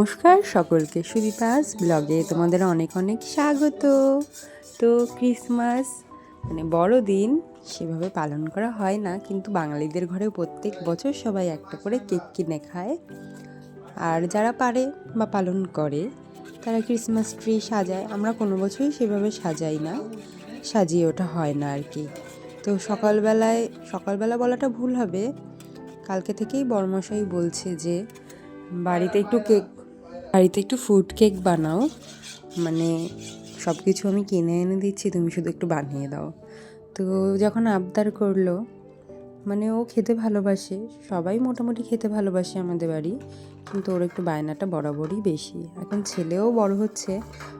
নমস্কার সকলকে সুদীপাস ব্লগে তোমাদের অনেক অনেক স্বাগত। তো ক্রিসমাস মানে বড়দিন, সেভাবে পালন করা হয় না, কিন্তু বাঙালিদের ঘরে প্রত্যেক বছর সবাই একটা করে কেক কিনে খায়। আর যারা পারে বা পালন করে, তারা ক্রিসমাস ট্রি সাজায়। আমরা কোনো বছরই সেভাবে সাজাই না, সাজিয়ে ওঠা হয় না আর কি। তো সকালবেলায়, সকালবেলা বলাটা ভুল হবে। কালকে থেকেই বড়মশাই বলছে যে, বাড়িতে একটু কেক বাড়িতে একটু ফ্রুট কেক বানাও। মানে সব কিছু আমি কিনে এনে দিচ্ছি, তুমি শুধু একটু বানিয়ে দাও। তো যখন আবদার করল মানে ও খেতে ভালোবাসে, সবাই মোটামুটি খেতে ভালোবাসে আমাদের বাড়ি, কিন্তু ওর একটু বায়নাটা বরাবরই বেশি। এখন ছেলেও বড় হচ্ছে,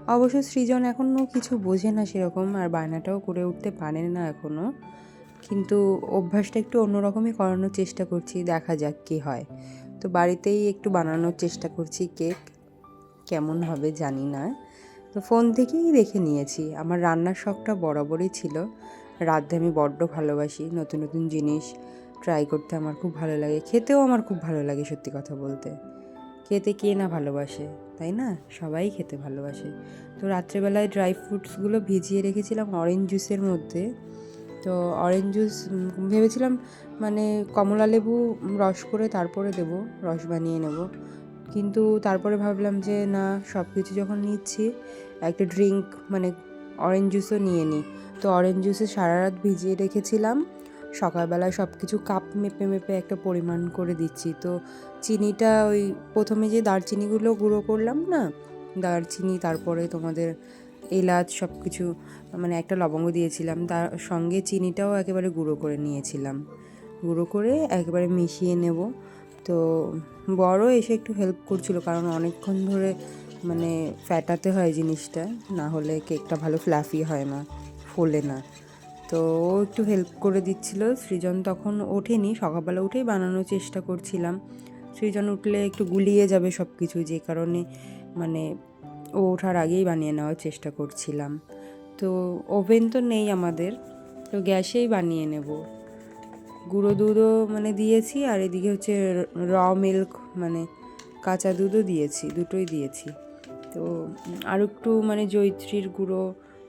অবশ্য সৃজন এখনও কিছু বোঝে না সেরকম, আর বায়নাটাও করে উঠতে পারে না এখনও। কিন্তু অভ্যাসটা একটু অন্যরকমই করানোর চেষ্টা করছি, দেখা যাক কী হয়। তো বাড়িতেই একটু বানানোর চেষ্টা করছি কেক কেমন হবে জানি না। তো ফোন থেকেই দেখে নিয়েছি। আমার রান্নার শখটা বরাবরই ছিল। রাঁধতে আমি বড্ড ভালোবাসি। নতুন নতুন জিনিস ট্রাই করতে আমার খুব ভালো লাগে। খেতেও আমার খুব ভালো লাগে সত্যি কথা বলতে। খেতে কে না ভালোবাসে, তাই না? সবাই খেতে ভালোবাসে। তো রাত্রেবেলায় ড্রাই ফ্রুটসগুলো ভিজিয়ে রেখেছিলাম অরেঞ্জ জুসের মধ্যে। তো অরেঞ্জ জুস ভেবেছিলাম মানে কমলা লেবু রস করে তারপরে দেবো, রস বানিয়ে নেব। কিন্তু তারপরে ভাবলাম যে, না সব কিছু যখন নিচ্ছি, একটা ড্রিঙ্ক মানে অরেঞ্জ জুসও নিয়ে নিই। তো অরেঞ্জ জুসে সারা রাত ভিজিয়ে রেখেছিলাম। সকালবেলা সব কিছু কাপ মেপে মেপে একটা পরিমাণ করে দিচ্ছি। তো চিনিটা ওই প্রথমে যে দারচিনিগুলো গুঁড়ো করলাম না, দারচিনি, তারপরে তোমাদের এলাচ সব কিছু মানে একটা লবঙ্গ দিয়েছিলাম। তার সঙ্গে চিনিটাও একেবারে গুঁড়ো করে নিয়েছিলাম। গুঁড়ো করে একেবারে মিশিয়ে নেব। তো বড় এসে একটু হেল্প করছিল, কারণ অনেকক্ষণ ধরে মানে ফ্যাটাতে হয় জিনিসটা, না হলে কেকটা ভালো ফ্লাফি হয় না, ফোলে না। তো ও একটু হেল্প করে দিচ্ছিল। সৃজন তখন ওঠেনি, সকালবেলা উঠেই বানানোর চেষ্টা করছিলাম। সৃজন উঠলে একটু গুলিয়ে যাবে সব কিছু যে কারণে মানে ও ওঠার আগেই বানিয়ে নেওয়ার চেষ্টা করছিলাম। তো ওভেন তো নেই আমাদের, তো গ্যাসেই বানিয়ে নেব। গুঁড়ো দুধও মানে দিয়েছি, আর এদিকে হচ্ছে র মিল্ক মানে কাঁচা দুধও দিয়েছি, দুটোই দিয়েছি। তো আর একটু মানে জৈত্রীর গুঁড়ো,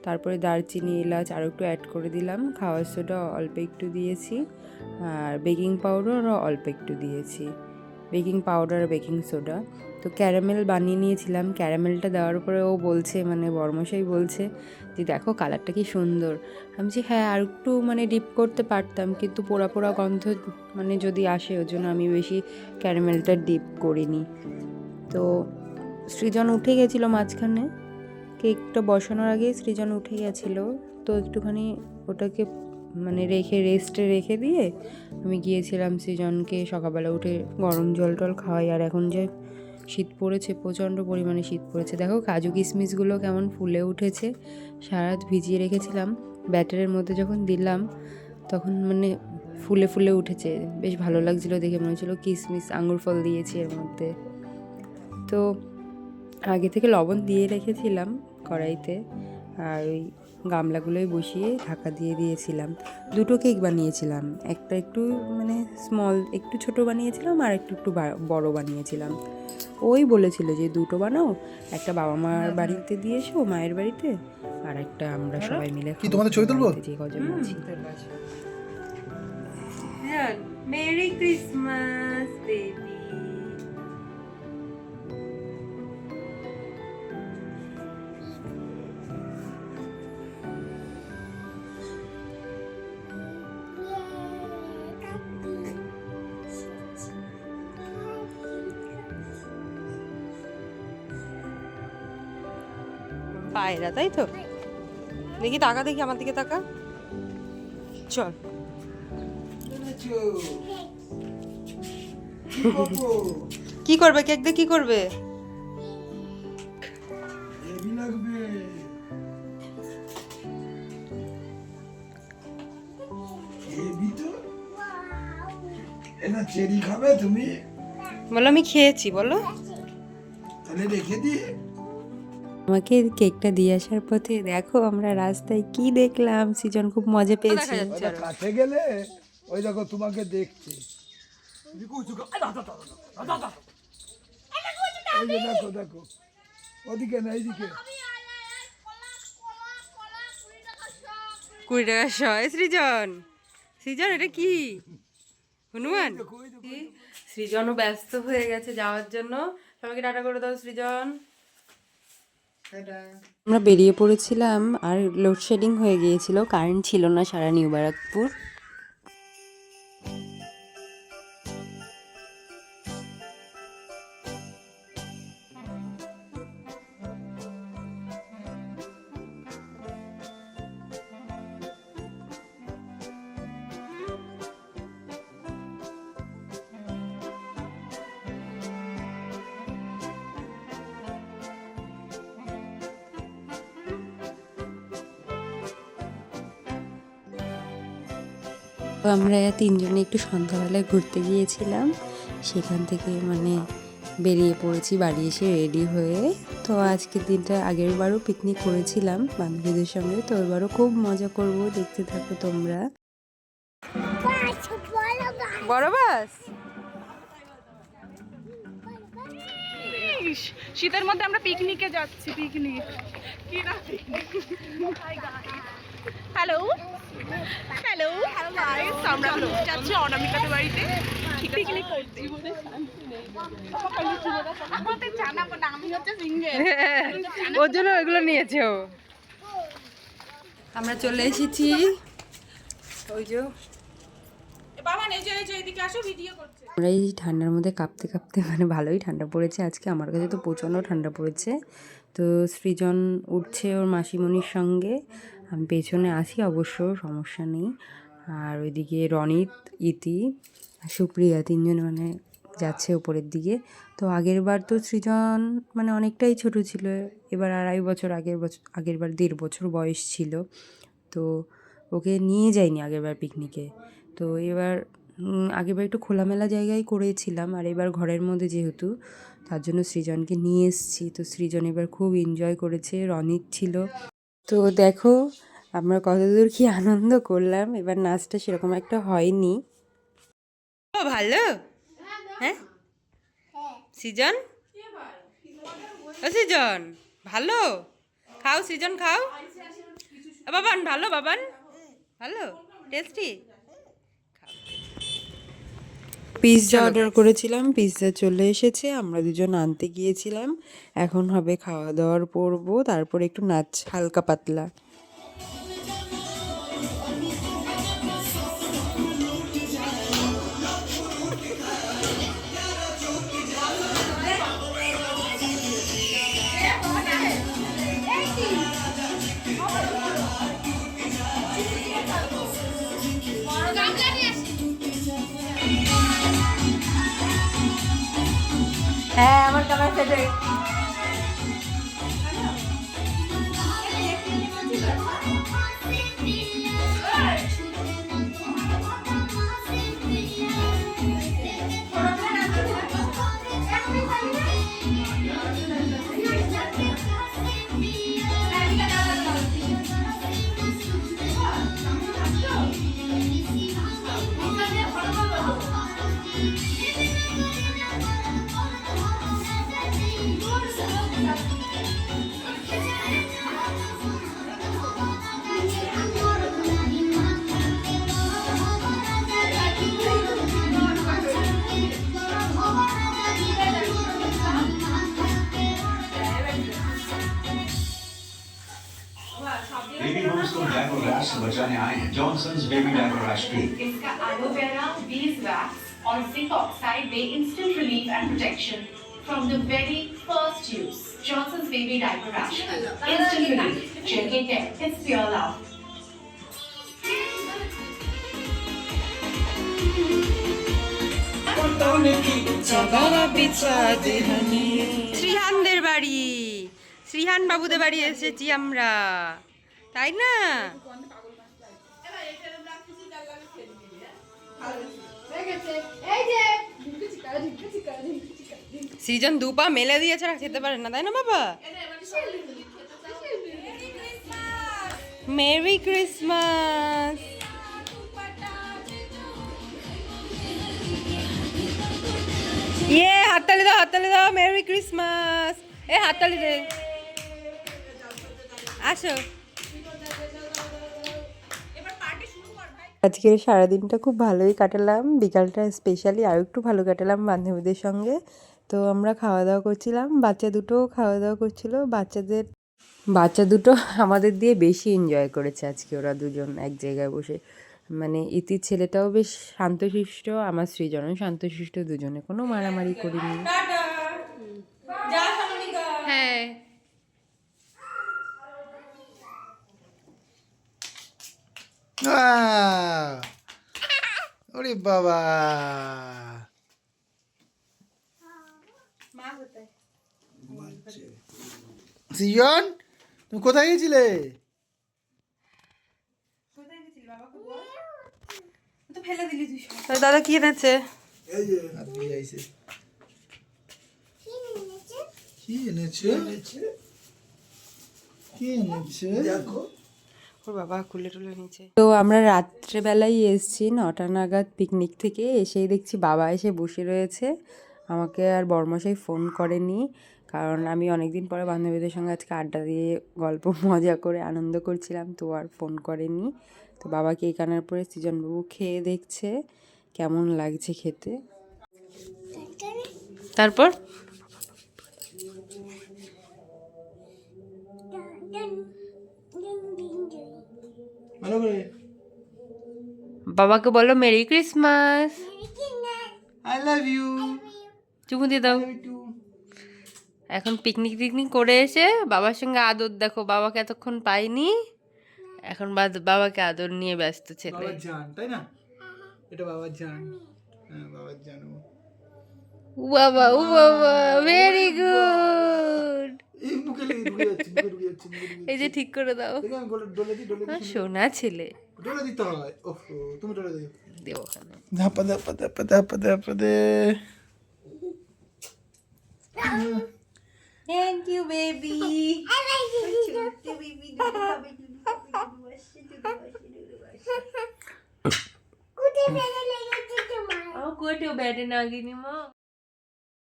তারপরে দারচিনি এলাচ আরও একটু অ্যাড করে দিলাম। খাওয়ার সোডা অল্প একটু দিয়েছি, আর বেকিং পাউডারও অল্প একটু দিয়েছি। Baking powder, baking soda. তো ক্যারামেল বানিয়ে নিয়েছিলাম। ক্যারামেলটা দেওয়ার পরে ও বলছে মানে বর্মশাই বলছে যে, দেখো কালারটা কি সুন্দর। আমি বলছি হ্যাঁ আর একটু মানে ডিপ করতে পারতাম, কিন্তু পোড়া পোড়া গন্ধ মানে যদি আসে, ওর জন্য আমি বেশি ক্যারামেলটা ডিপ করিনি। তো সৃজন উঠে গেছিল মাঝখানে। কেকটা বসানোর আগে সৃজন উঠে গেছিল। তো একটুখানি ওটাকে মানে রেখে রেস্টে রেখে দিয়ে আমি গিয়েছিলাম সৃজনকে সকালবেলা উঠে গরম জল টল খাওয়াই। আর এখন যে শীত পড়েছে, প্রচণ্ড পরিমাণে শীত পড়েছে। দেখো কাজু কিশমিশগুলো কেমন ফুলে উঠেছে। সারা ভিজিয়ে রেখেছিলাম। ব্যাটারের মধ্যে যখন দিলাম, তখন মানে ফুলে ফুলে উঠেছে। বেশ ভালো লাগছিল দেখে মনে হচ্ছিল কিশমিশ, আঙুর ফল দিয়েছি এর মধ্যে। তো আগে থেকে লবণ দিয়ে রেখেছিলাম কড়াইতে। আর ওই গামলাগুলোই বসিয়ে ঢাকা দিয়ে দিয়েছিলাম। দুটো কেক বানিয়েছিলাম। একটা একটু মানে স্মল একটু ছোট বানিয়েছিলাম আর একটু একটু বা- বড় বানিয়েছিলাম। ওই বলেছিল যে দুটো বানাও একটা বাবা মার বাড়িতে দিয়েছ মায়ের বাড়িতে আর একটা আমরা সবাই মিলে কি তোমাদের ছবি তুলবো? যে কজন আছি মেরি ক্রিসমাস বেবি। পায়রা তাই তো? দেখি তাকা দেখি আমার দিকে তাকা। চল। কি করবে? কেক দিয়ে কি করবে? চেরি খাবে তুমি? বলো আমি খেয়েছি বলো। তাহলে রেখে দি আমাকে কেকটা দিয়ে আসার পথে দেখো আমরা রাস্তায় কি দেখলাম সিজন খুব মজা পেয়েছে। কাছে গেলে ওই দেখো তোমাকে দেখছে। দেখো দেখো। ওদিকে না এইদিকে। কুড়ি টাকা শয় সৃজন। সৃজন এটা কি? হনুমান? সৃজনও ব্যস্ত হয়ে গেছে যাওয়ার জন্য। সবাইকে টাটা করে দাও সৃজন। আমরা বেরিয়ে পড়েছিলাম আর লোডশেডিং হয়ে গিয়েছিল। কারেন্ট ছিল না সারা নিউ ব্যারাকপুর। আমরা তিনজনে একটু সন্ধ্যাবেলায় ঘুরতে গিয়েছিলাম। সেখান থেকে মানে বেরিয়ে পড়েছি বাড়ি এসে রেডি হয়ে। তো আজকের দিনটা আগের বারও পিকনিক করেছিলাম বান্ধবীদের সঙ্গে তো এবারও খুব মজা করব দেখতে থাকো তোমরা। বড় বাস শীতের মধ্যে আমরা পিকনিকে যাচ্ছি পিকনিক কি না হ্যালো হ্যালো হ্যালো আমরা যাচ্ছি অনামিকাদের বাড়িতে পিকনিক ওর জন্য ওইগুলো নিয়েছে ও। আমরা চলে এসেছি। ওই যে আমরা এই ঠান্ডার মধ্যে কাঁপতে কাঁপতে মানে ভালোই ঠান্ডা পড়েছে আজকে। আমার কাছে তো প্রচণ্ড ঠান্ডা পড়েছে। তো সৃজন উঠছে ওর মাসিমণির সঙ্গে। আমি পেছনে আসি অবশ্য সমস্যা নেই। আর ওইদিকে রনিত ইতি আর সুপ্রিয়া তিনজন মানে যাচ্ছে ওপরের দিকে। তো আগের বার তো সৃজন মানে অনেকটাই ছোট ছিল এবার আড়াই বছর আগের বছর আগের বার দেড় বছর বয়স ছিল। তো ওকে নিয়ে যাইনি আগেরবার পিকনিকে। তো এবার উম, আগেরবার একটু খোলামেলা জায়গায় করেছিলাম আর এবার ঘরের মধ্যে যেহেতু তার জন্য সৃজনকে নিয়ে এসেছি। তো সৃজন এবার খুব এনজয় করেছে রনিত ছিল। তো দেখো, আমরা কতদূর কি আনন্দ করলাম। এবার নাচটা সেরকম একটা হয়নি। ও, ভালো? হ্যাঁ? সিজন? সৃজন। ভালো? খাও, সিজন খাও। বাবান, ভালো বাবান? ভালো? টেস্টি পিৎজা অর্ডার করেছিলাম পিৎজা চলে এসেছে আমরা দুজন আনতে গিয়েছিলাম। এখন হবে খাওয়া দাওয়ার পরবো তারপর একটু নাচ হালকা পাতলা। হ্যাঁ আমার ক্যামেরা সেটে बेबी डायपर रैश से बचाने आए हैं Johnson's baby diaper rash cream इसका एलोवेरा बीज वैक्स और zinc oxide they instant relief and protection from the very first use Johnson's baby diaper rash. Instant relief. Gentle care. It's pure love. শ্রীহানদের বাড়ি শ্রীহান বাবুদের বাড়ি এসেছি আমরা তাই না সৃজন দুপা মেলে দিয়েছে আর খেতে পারে না, তাই না বাবা? মেরি ক্রিসমাস ইয়ে হাততালি দাও হাততালি দাও মেরি ক্রিসমাস এ, হাততালি দে। আসো। আজকের সারাদিনটা খুব ভালোই কাটালাম। বিকালটা স্পেশালি আরও একটু ভালো কাটালাম বান্ধবীদের সঙ্গে। তো আমরা খাওয়া দাওয়া করছিলাম। বাচ্চা দুটো খাওয়া দাওয়া করছিল। বাচ্চাদের বাচ্চা দুটো আমাদের দিয়ে বেশি এনজয় করেছে আজকে ওরা দুজন এক জায়গায় বসে। মানে ইতি ছেলেটাও বেশ শান্তশিষ্ট আমার সৃজনও শান্তশিষ্ট দুজনে কোনো মারামারি করিনি। হ্যাঁ। ওরে বাবা। সিজন তুমি কোথায় গেছিলে? দাদা কি এনেছে? কি এনেছে? কি এনেছে? দেখো। বাবা খুলে টুলে নিচে। তো আমরা রাত্রেবেলায় এসেছি নটা নাগাদ পিকনিক থেকে। এসেই দেখছি বাবা এসে বসে রয়েছে। আমাকে আর বর্মশাই ফোন করেনি। কারণ আমি অনেকদিন পরে বান্ধবীদের সঙ্গে আজকে আড্ডা দিয়ে গল্প মজা করে আনন্দ করছিলাম। তো আর ফোন করেনি। তো বাবা কেক আনার পরে সৃজনবাবু খেয়ে দেখছে? কেমন লাগছে খেতে? তারপর? ভালো করে। বাবাকে বলো merry Christmas I love you চুমু দিয়ে দাও। এখন পিকনিক টিকনিক করে এসে বাবার সঙ্গে আদর দেখো বাবাকে এতক্ষণ পাইনি এখন বাবাকে আদর নিয়ে ব্যস্ত ছেলে। বাবার জান তাই না? এটা বাবার জান। হ্যাঁ বাবার জান বাবা উ বাবা ভেরি গুড এই যে ঠিক করে দাও। সোনা ছেলে। ডলে দিতে হয়। ওহ তুমি ডলে দিও। দেবো ওখানে। ধাপা ধাপা ধাপা ধাপা ধাপা দে। থ্যাংক ইউ বেবি ব্যাটে না গিনি মা